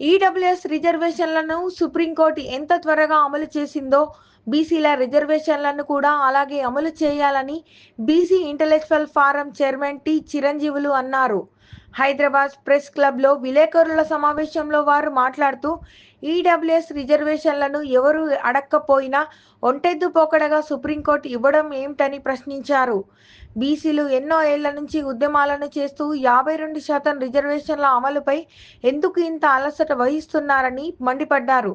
EWS రిజర్వేషన్లను supreme court ఎంత త్వరగా అమలు చేసిందో బీసీల రిజర్వేషన్లను కూడా అలాగే అమలు చేయాలని BC intellectual forum chairman T Chiranjeevulu అన్నారు. హైదరాబాద్ ప్రెస్ క్లబ్లో విలేకరుల సమావేశంలో వారు మాట్లాడుతూ ఈడబ్ల్యూఎస్ రిజర్వేషన్లను ఎవరు అడక్కపోయినా ఒంటెద్దు పోకడగా సుప్రీంకోర్టు ఇవ్వడం ఏమిటని ప్రశ్నించారు. బీసీలు ఎన్నో ఏళ్ళ నుంచి ఉద్యమాలను చేస్తూ యాభై రెండు శాతం రిజర్వేషన్ల అమలుపై ఎందుకు ఇంత అలసట వహిస్తున్నారని మండిపడ్డారు.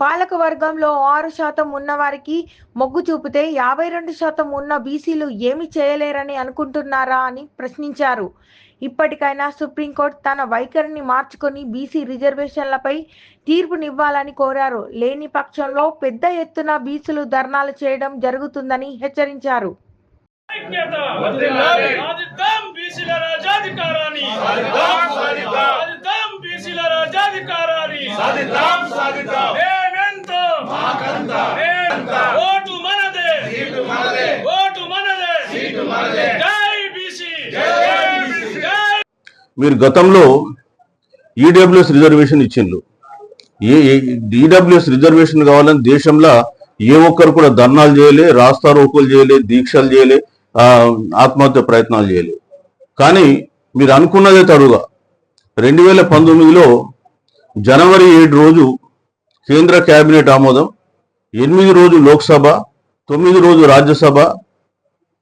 పాలక వర్గంలో ఆరు శాతం ఉన్నవారికి మొగ్గు చూపితే యాభై రెండు శాతం ఉన్న బీసీలు ఏమి చేయలేరని అనుకుంటున్నారా అని ప్రశ్నించారు. ఇప్పటికైనా సుప్రీంకోర్టు తన వైఖరిని మార్చుకొని బీసీ రిజర్వేషన్లపై తీర్పునివ్వాలని కోరారు. లేని పక్షంలో పెద్ద ఎత్తున బీసీలు ధర్నాలు చేయడం జరుగుతుందని హెచ్చరించారు. బీసీల రాజాధికారాన్ని ఓటు మనదే. సీటు మనదే. ఓటు మనదే. సీటు మనదే. జై బీసీ. జై బీసీ. జై మీరు గతంలో ఈడబ్ల్యూఎస్ రిజర్వేషన్ ఇచ్చిండ్రు. ఏ ఈడబ్ల్యూఎస్ రిజర్వేషన్ కావాలని దేశంలో ఏ ఒక్కరు కూడా ధర్నాలు చేయలే రాస్తా రోకోలు చేయలే దీక్షలు చేయలే ఆ, ఆత్మహత్య ప్రయత్నాలు చేయలే. కానీ మీరు అనుకున్నదే తడుగా రెండు వేల పంతొమ్మిదిలో జనవరి ఏడు రోజు కేంద్ర కేబినెట్ ఆమోదం ఎనిమిది రోజు లోక్సభ తొమ్మిది రోజు రాజ్యసభ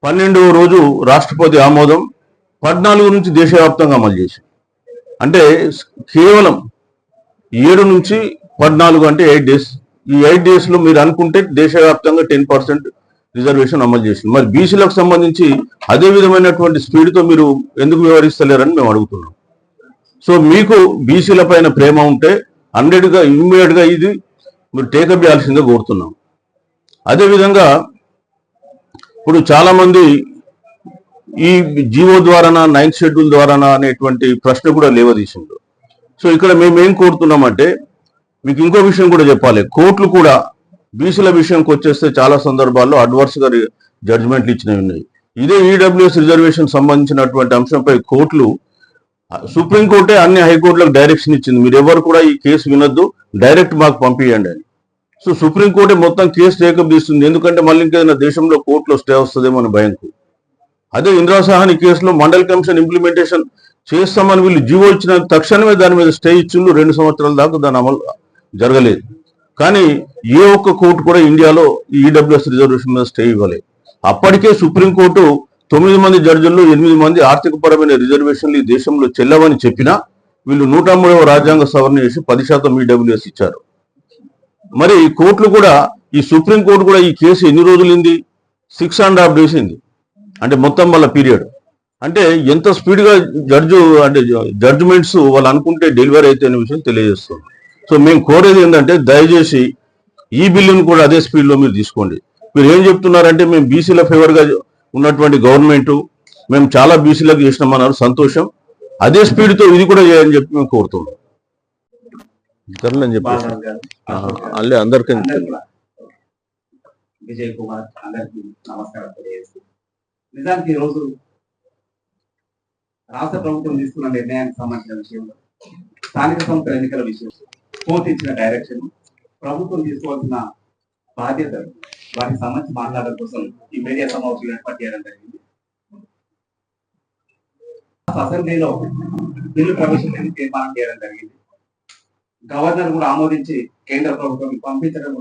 పన్నెండవ రోజు రాష్ట్రపతి ఆమోదం పద్నాలుగు నుంచి దేశవ్యాప్తంగా అమలు చేసి అంటే కేవలం ఏడు నుంచి పద్నాలుగు అంటే ఎయిట్ డేస్ ఈ ఎయిట్ డేస్లో మీరు అనుకుంటే దేశవ్యాప్తంగా టెన్ పర్సెంట్ రిజర్వేషన్ అమలు చేసింది మరి బీసీలకు సంబంధించి అదే విధమైనటువంటి స్పీడ్తో మీరు ఎందుకు వ్యవహరిస్తలేరని మేము అడుగుతున్నాం. సో మీకు బీసీల పైన ప్రేమ ఉంటే హండ్రెడ్గా ఇమ్మీడియట్గా ఇది మీరు టేకప్ చేయాల్సిందే కోరుతున్నాం. అదేవిధంగా ఇప్పుడు చాలామంది ఈ జీవో ద్వారానా నైన్త్ షెడ్యూల్ ద్వారానా అనేటువంటి ప్రశ్న కూడా లేవదీసిండు సో ఇక్కడ మేము ఏం కోరుతున్నామంటే మీకు ఇంకో విషయం కూడా చెప్పాలి. కోర్టులు కూడా బీసీల విషయంకి వచ్చేస్తే చాలా సందర్భాల్లో అడ్వర్స్గా జడ్జిమెంట్లు ఇచ్చినవి ఉన్నాయి. ఇదే ఈడబ్ల్యూఎస్ రిజర్వేషన్ సంబంధించినటువంటి అంశంపై కోర్టులు సుప్రీంకోర్టే అన్ని హైకోర్టులకు డైరెక్షన్ ఇచ్చింది. మీరు ఎవరు కూడా ఈ కేసు వినొద్దు. డైరెక్ట్ మాకు పంపించండి అని. సో సుప్రీంకోర్టే మొత్తం కేసు టేకప్ తీస్తుంది ఎందుకంటే మళ్ళీ ఇంకేదైనా దేశంలో కోర్టులో స్టే వస్తుందేమో అని భయంకు. అదే ఇందిరా సహాని కేసులో మండల్ కమిషన్ ఇంప్లిమెంటేషన్ చేస్తామని వీళ్ళు జీవో ఇచ్చిన తక్షణమే దాని మీద స్టే ఇచ్చిండు రెండు సంవత్సరాల దాకా దాని అమలు జరగలేదు. కానీ ఏ ఒక్క కోర్టు కూడా ఇండియాలో ఈ ఈడబ్ల్యూఎస్ రిజర్వేషన్ మీద స్టే ఇవ్వలేదు. అప్పటికే సుప్రీంకోర్టు తొమ్మిది మంది జడ్జిల్లో ఎనిమిది మంది ఆర్థిక పరమైన రిజర్వేషన్లు ఈ దేశంలో చెల్లవని చెప్పినా వీళ్ళు నూట మూడవ రాజ్యాంగ సవరణ చేసి పది శాతం ఈడబ్ల్యూఎస్ ఇచ్చారు. మరి ఈ కోర్టులు కూడా ఈ సుప్రీం కోర్టు కూడా ఈ కేసు ఎన్ని రోజులింది? సిక్స్ అండ్ హాఫ్ డేస్ అయింది అంటే మొత్తం వాళ్ళ పీరియడ్. అంటే ఎంత స్పీడ్గా జడ్జు అంటే జడ్జిమెంట్స్ వాళ్ళు అనుకుంటే డెలివరీ అయితే అనే విషయం తెలియజేస్తుంది. సో మేము కోరేది ఏంటంటే దయచేసి ఈ బిల్లును కూడా అదే స్పీడ్లో మీరు తీసుకోండి. మీరు ఏం చెప్తున్నారంటే మేము బీసీల ఫేవర్గా ఉన్నటువంటి గవర్నమెంట్ మేము చాలా బీసీలకు చేసినామన్నారు సంతోషం. అదే స్పీడ్తో ఇది కూడా చేయాలని చెప్పి మేము కోరుతున్నాం. అశోక్ గారు, అల్లే అందరికీ. విజయ్ కుమార్ అందరికి నమస్కారం తెలియజేస్తూ. నిజానికి ఈ రోజు రాష్ట్ర ప్రభుత్వం తీసుకున్న నిర్ణయానికి సంబంధించిన విషయంలో స్థానిక సంస్థల ఎన్నికల విషయం కోర్టు ఇచ్చిన డైరెక్షన్ ప్రభుత్వం తీసుకోవాల్సిన బాధ్యతలు వాటికి సంబంధించి మాట్లాడడం కోసం ఈ మీడియా సమావేశం ఏర్పాటు చేయడం జరిగింది. అసెంబ్లీలో బిల్లు ప్రవేశపెట్టి తీర్మానం చేయడం జరిగింది? గవర్నర్ కూడా ఆమోదించి కేంద్ర ప్రభుత్వం పంపించడం